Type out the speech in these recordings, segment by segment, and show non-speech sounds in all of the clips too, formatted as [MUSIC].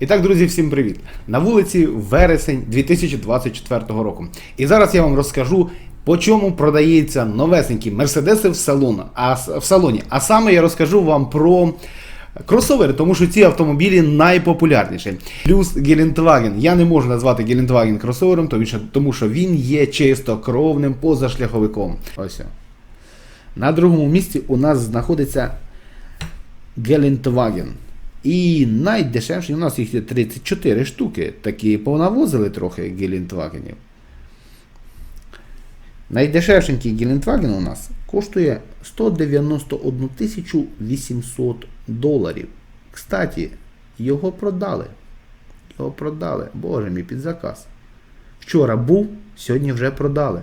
І так, друзі, всім привіт! На вулиці вересень 2024 року. І зараз я вам розкажу, по чому продається новесенькі мерседеси в салоні. А, в салоні. А саме я розкажу вам про кросовери, тому що ці автомобілі найпопулярніші. Плюс Гелендваген. Я не можу назвати Гелендваген кросовером, тому що, він є чистокровним позашляховиком. Ось. На другому місці у нас знаходиться Гелендваген. І найдешевші, у нас їх є 34 штуки, такі понавозили трохи Гелендвагенів. Найдешевшенький Гелендваген у нас коштує 191 800 доларів. Кстати, його продали. Його продали. Боже мій під заказ. Вчора був, сьогодні вже продали.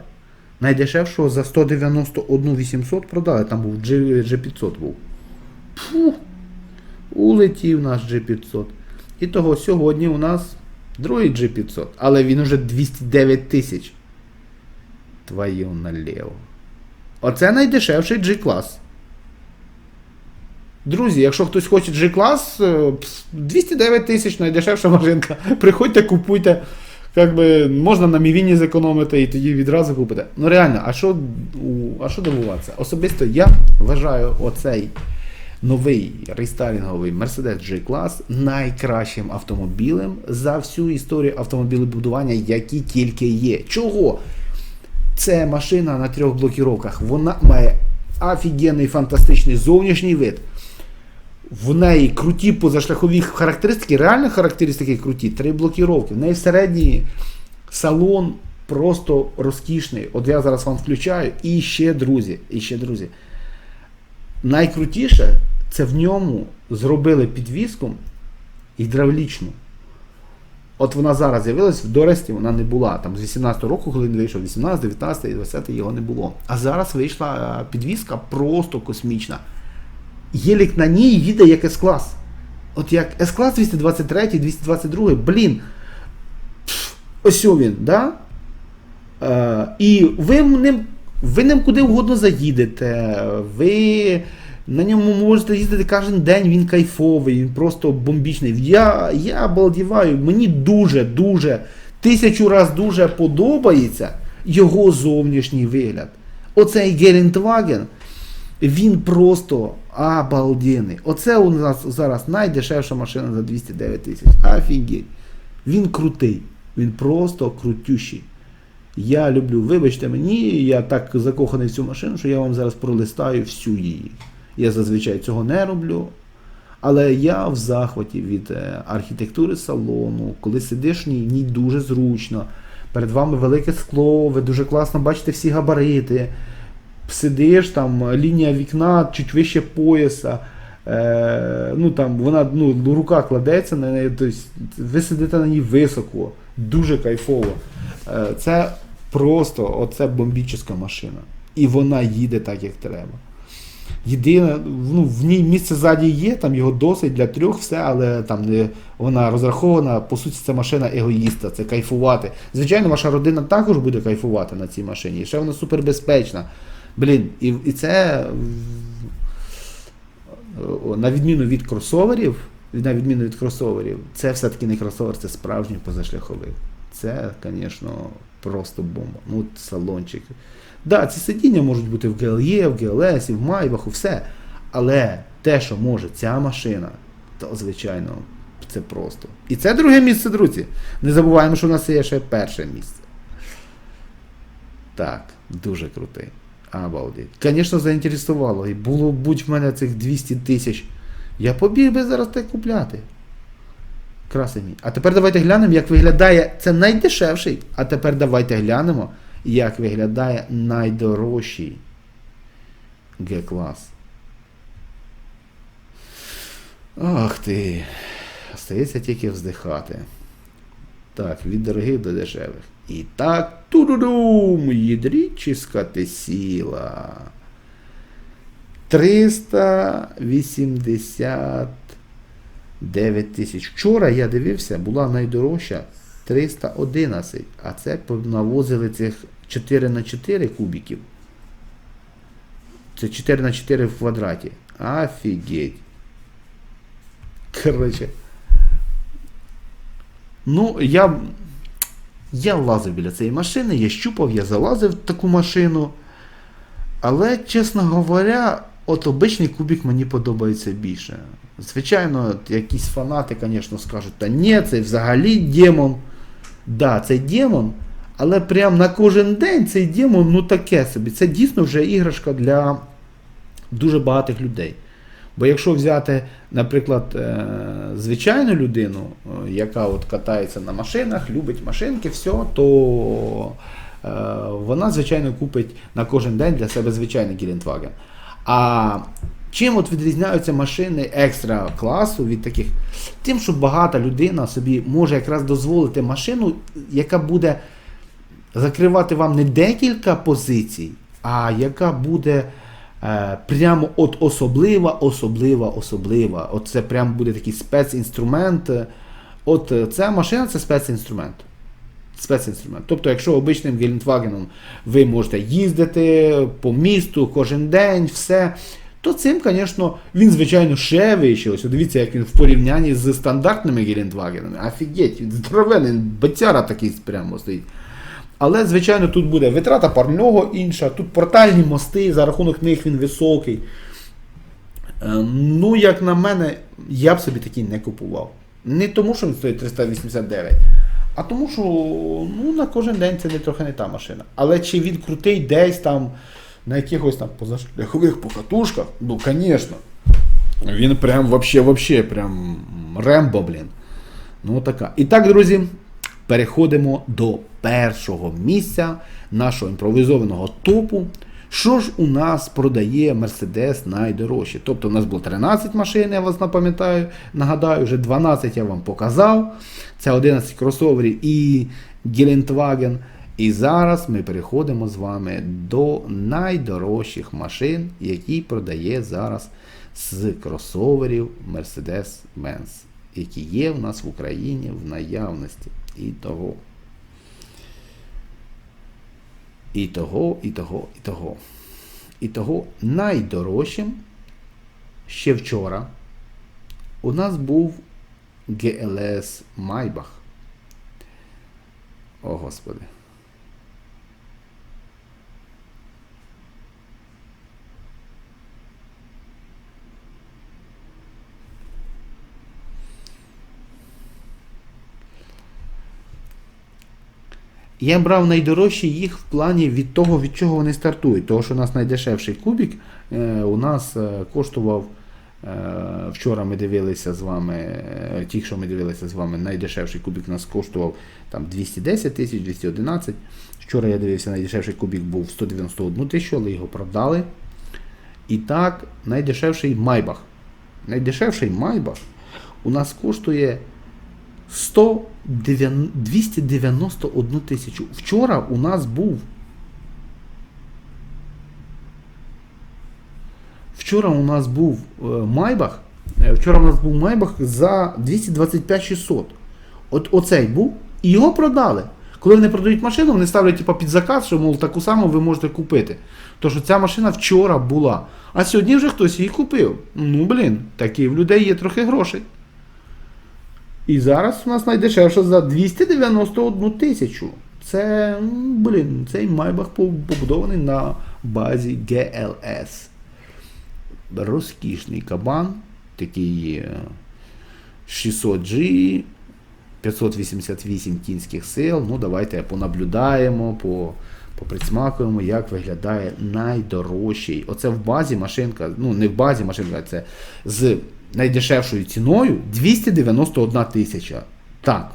Найдешевшого за 191 800 продали. Там був G, G500 був. Фу. Улетів наш G500. І того сьогодні у нас другий G500, але він уже 209 тисяч. Твою наліво. Оце найдешевший G-клас. Друзі, якщо хтось хоче G-клас, е, 209 тисяч найдешевша машинка. [LAUGHS] Приходьте, купуйте. Как би, можна на мівіні зекономити і тоді відразу купите. Ну реально, а що, а що дивуватися? Особисто я вважаю оцей новий рестайлінговий Mercedes G-Class найкращим автомобілем за всю історію автомобілебудування, які тільки є. Чого? Це машина на трьох блокіровках. Вона має офігенний фантастичний зовнішній вид. В неї круті позашляхові характеристики, реально характеристики круті, три блокіровки. В неї всередині салон просто розкішний. От я зараз вам включаю. І ще, друзі, і ще, друзі. Найкрутіше це в ньому зробили підвіску гідравлічну. От вона зараз з'явилась в Доресті, вона не була. Там з 18 року, коли він вийшов, 18, 19, 20 його не було. А зараз вийшла е, підвіска просто космічна. Єлік на ній їде як С-клас. От як С-клас 223, 222, блін. Ось він, да? Е, і ви ним, ви ним куди угодно заїдете. Ви на ньому можете їздити кожен день, він кайфовий, він просто бомбічний. Я, я обалдіваю, мені дуже-дуже, тисячу раз дуже подобається його зовнішній вигляд. Оцей Гелендваген, він просто обалденний. Оце у нас зараз найдешевша машина за 209 тисяч. Офігеть. Він крутий. Він просто крутющий. Я люблю, вибачте мені, я так закоханий в цю машину, що я вам зараз пролистаю всю її. Я зазвичай цього не роблю. Але я в захваті від е, архітектури салону, коли сидиш в дуже зручно. Перед вами велике скло, ви дуже класно бачите всі габарити. Сидиш там, лінія вікна чуть вище пояса. Е, ну там вона ну, рука кладеться на неї, тобто ви сидите на ній високо, дуже кайфово. Е, це просто оце бомбічна машина. І вона їде так, як треба. Єдине, ну, в ній місце ззаді є, там його досить для трьох, все, але там не вона розрахована, по суті, це машина егоїста, це кайфувати. Звичайно, ваша родина також буде кайфувати на цій машині. І ще вона супербезпечна. Блін, і, і це на відміну від кросоверів, на відміну від кросоверів, це все-таки не кросовер, це справжній позашляховик. Це, звісно, просто бомба. Ну, от салончик. Да, ці сидіння можуть бути в GLE, в GLS, в Майбаху, все. Але те, що може ця машина, то, звичайно, це просто. І це друге місце, друзі. Не забуваємо, що в нас є ще перше місце. Так, дуже крутий. Обалдеть. Звісно, заінтересувало. І було будь в мене цих 200 тисяч. Я побіг би зараз те купляти. Красень мій. А тепер давайте глянемо, як виглядає. Це найдешевший. А тепер давайте глянемо, як виглядає найдорожчий Г-клас. Ах ти. Остається тільки вздихати. Так, від дорогих до дешевих. І так, турурум, ядрічиська ти сіла. 389 тисяч. Вчора я дивився, була найдорожча 311, а це навозили цих 4 на 4 кубиків. Це 4 на 4 в квадраті. Офігеть. Коротше. Ну, я, я лазив біля цієї машини, я щупав, я залазив в таку машину. Але, чесно говоря, от обичний кубік мені подобається більше. Звичайно, якісь фанати, звісно, скажуть, та ні, це взагалі демон. Да, це демон, але прям на кожен день цей демон, ну таке собі. Це дійсно вже іграшка для дуже багатих людей. Бо якщо взяти, наприклад, е, звичайну людину, е, яка от катається на машинах, любить машинки, все, то е, вона, звичайно, купить на кожен день для себе звичайний Гелендваген. А чим от відрізняються машини екстра класу від таких? Тим, що багата людина собі може якраз дозволити машину, яка буде закривати вам не декілька позицій, а яка буде е, прямо от особлива, особлива, особлива. От це прямо буде такий спецінструмент. От е, ця машина це спецінструмент. Спецінструмент. Тобто, якщо обичним Гелендвагеном ви можете їздити по місту кожен день, все. То цим, звісно, він, звичайно, ще вищий. Ось дивіться, як він в порівнянні з стандартними Гелендвагенами. Офігеть, він здоровений, бацяра такий прямо стоїть. Але, звичайно, тут буде витрата парного інша, тут портальні мости, за рахунок них він високий. Е, Ну, як на мене, я б собі такий не купував. Не тому, що він стоїть 389, а тому, що ну, на кожен день це не трохи не та машина. Але чи він крутий десь там на якихось там позашляхових покатушках, ну, звісно. Він прям вообще, вообще, прям рембо, блін. Ну, така. І так, друзі, переходимо до першого місця нашого імпровізованого топу. Що ж у нас продає Mercedes найдорожче? Тобто у нас було 13 машин, я вас напам'ятаю, нагадаю, вже 12 я вам показав. Це 11 кросоверів і Гелендваген. І зараз ми переходимо з вами до найдорожчих машин, які продає зараз з кросоверів Mercedes-Benz, які є в нас в Україні в наявності. І того. І того, і того, і того. І того найдорожчим ще вчора у нас був GLS Maybach. О, Господи. Я брав найдорожчі їх в плані від того, від чого вони стартують. Того, що у нас найдешевший кубік е, у нас е, коштував. е, Вчора ми дивилися з вами, ті, що ми дивилися з вами, найдешевший кубік нас коштував там 210 тисяч, 211. Вчора я дивився, найдешевший кубік був 191 тисячу, але його продали. І так, найдешевший Майбах. Найдешевший Майбах у нас коштує 100 291 тисячу. Вчора у нас був. Вчора у нас був е, Майбах. е, Вчора у нас був Майбах за 225 600. От оцей був. І його продали. Коли вони продають машину, вони ставлять типу, під заказ, що, мов, таку саму ви можете купити. Тож ця машина вчора була. А сьогодні вже хтось її купив. Ну, блін, такі в людей є трохи грошей. І зараз у нас найдешевше за 291 тисячу. Це, блін, цей Майбах побудований на базі GLS. Розкішний кабан, такий е, 600G, 588 кінських сил. Ну, давайте понаблюдаємо, по, поприсмакуємо, як виглядає найдорожчий. Оце в базі машинка, ну не в базі машинка, це з найдешевшою ціною 291 тисяча. Так.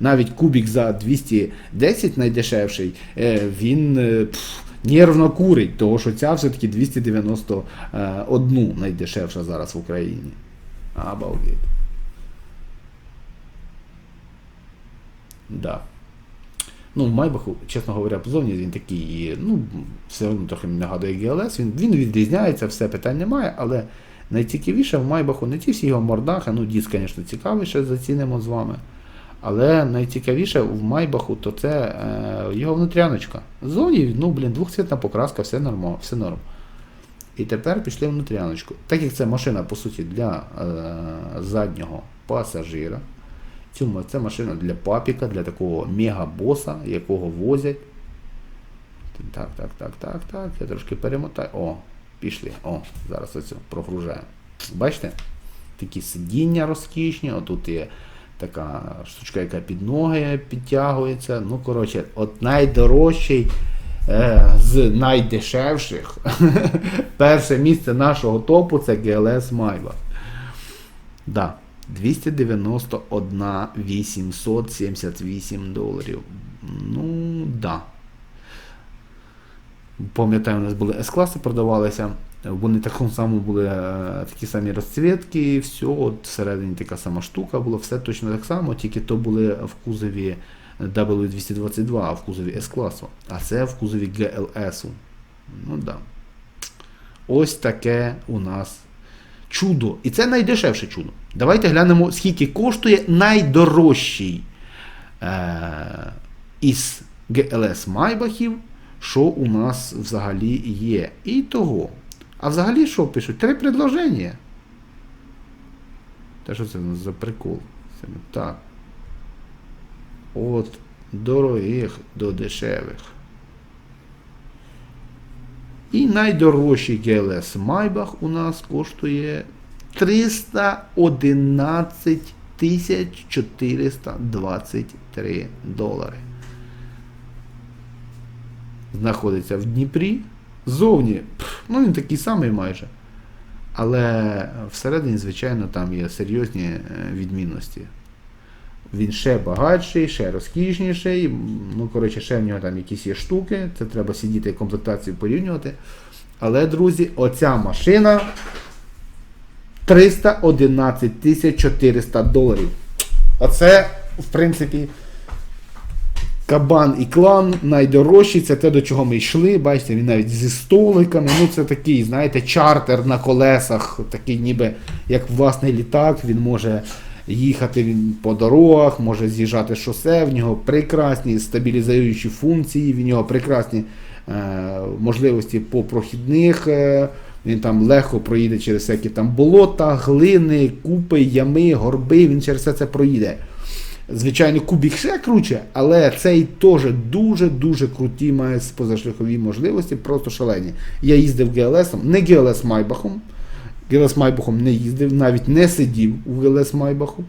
Навіть кубік за 210 найдешевший, е, він е, пф, нервно курить, тому що ця все-таки 291 найдешевша зараз в Україні. Обалдеть. Да. Ну, Майбаху, чесно говоря, позовні він такий, ну, все одно трохи нагадує GLS, він, він відрізняється, все питань немає, але найцікавіше в Майбаху не ті всі його мордахи, ну, діс, звісно, цікавий, ще зацінимо з вами. Але найцікавіше в Майбаху то це е, його внутряночка. Ззовні, ну, блін, двохцвітна покраска, все норм, все норм. І тепер пішли внутряночку. Так як це машина, по суті, для е, заднього пасажира. Цю, це машина для папіка, для такого мега-боса, якого возять. Так, так, так, так, так. Я трошки перемотаю. О, пішли. О, зараз оцю прогружаємо. Бачите? Такі сидіння розкішні, отут є така штучка, яка під ноги підтягується. Ну, коротше, от найдорожчий е, з найдешевших. [LAUGHS] Перше місце нашого топу це GLS Maybach. Да, 291 878 доларів. Ну, да. Пам'ятаю, у нас були С-класи продавалися. Вони такому самому були е, такі самі розцвітки, все, от всередині така сама штука була, все точно так само, тільки то були в кузові W222, а в кузові С-класу. А це в кузові GLS. Ну да. Ось таке у нас чудо. І це найдешевше чудо. Давайте глянемо, скільки коштує найдорожчий е- із GLS Майбахів, що у нас взагалі є. І того. А взагалі що пишуть? Три предложення. Та що це за прикол? Це не так. От дорогих до дешевих. І найдорожчий GLS Maybach у нас коштує 311 423 долари. Знаходиться в Дніпрі. Зовні, ну він такий самий майже. Але всередині, звичайно, там є серйозні е, відмінності. Він ще багатший, ще розкішніший. Ну, коротше, ще в нього там якісь є штуки. Це треба сидіти і комплектацію порівнювати. Але, друзі, оця машина 311 400 доларів. Оце, в принципі, кабан і клан найдорожчий. Це те, до чого ми йшли. Бачите, він навіть зі столиками. Ну, це такий, знаєте, чартер на колесах, такий ніби як власний літак. Він може їхати він по дорогах, може з'їжджати шосе, в нього прекрасні стабілізуючі функції, в нього прекрасні е, можливості по прохідних. Е, він там легко проїде через всякі там болота, глини, купи, ями, горби, він через все це проїде. Звичайно, кубік ще круче, але цей теж дуже-дуже круті має позашляхові можливості, просто шалені. Я їздив GLS, не GLS Майбахом. GLS Майбахом не їздив, навіть не сидів у GLS Майбаху.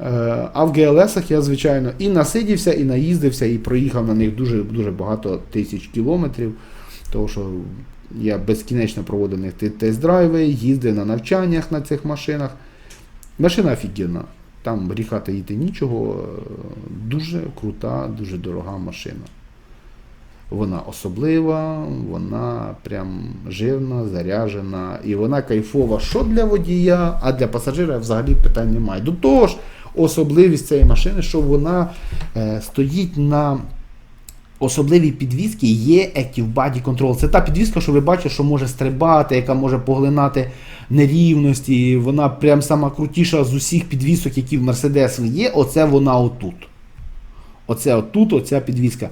Е, А в GLS я, звичайно, і насидівся, і наїздився, і проїхав на них дуже дуже багато тисяч кілометрів. Тому що я безкінечно проводив тест-драйви, їздив на навчаннях на цих машинах. Машина офігенна. Там ріхати їти нічого. е, Дуже крута, дуже дорога машина. Вона особлива, вона прям жирна, заряжена, і вона кайфова що для водія, а для пасажира взагалі питань немає. До того ж, особливість цієї машини, що вона е, стоїть на особливій підвіски є Active Body Control. Це та підвіска, що ви бачите, що може стрибати, яка може поглинати нерівності. Вона прям сама крутіша з усіх підвісок, які в Mercedes є. Оце вона отут. Оце отут, оця підвіска.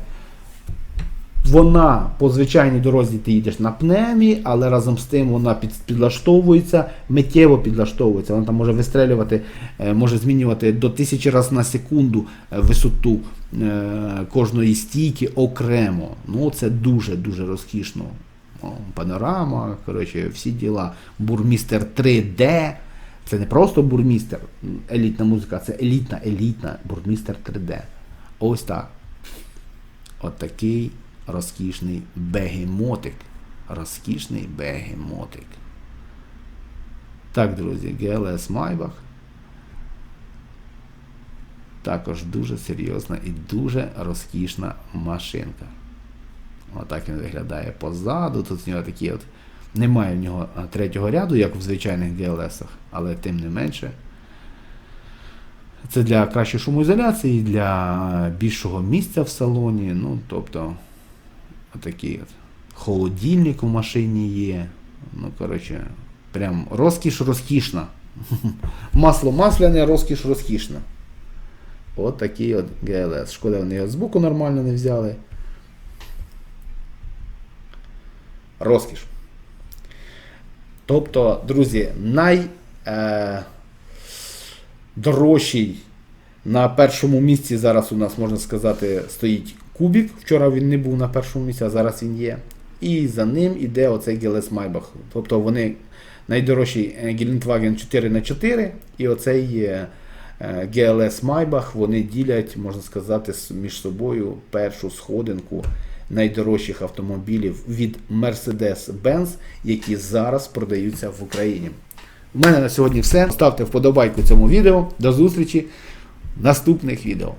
Вона по звичайній дорозі ти їдеш на пневмі, але разом з тим вона під, підлаштовується, миттєво підлаштовується. Вона там може вистрелювати, е, може змінювати до тисячі разів на секунду е, висоту е, кожної стійки окремо. Ну це дуже-дуже розкішно. Панорама, коротше, всі діла. Бурмістер 3D. Це не просто бурмістер, елітна музика, це елітна, елітна бурмістер 3D. Ось так. От такий розкішний бегемотик. Розкішний бегемотик. Так, друзі, GLS Maybach. Також дуже серйозна і дуже розкішна машинка. Отак він виглядає позаду. Тут в нього такі от. Немає в нього третього ряду, як в звичайних GLS, але тим не менше. Це для кращої шумоізоляції, для більшого місця в салоні. Ну, тобто, отакий от. Холодильник в машині є. Ну, коротше, прям розкіш розкішна. [LAUGHS] Масло масляне, розкіш розкішна. От такий от GLS. Шкода, вони його збоку нормально не взяли. Розкіш. Тобто, друзі, най. Е, На першому місці зараз у нас можна сказати стоїть Кубік. Вчора він не був на першому місці, а зараз він є. І за ним іде оцей GLS Maybach. Тобто вони найдорожчий е, Geländewagen 4х4 і оцей е, е, GLS Maybach, вони ділять, можна сказати, між собою першу сходинку найдорожчих автомобілів від Mercedes-Benz, які зараз продаються в Україні. У мене на сьогодні все. Ставте вподобайку цьому відео. До зустрічі в наступних відео.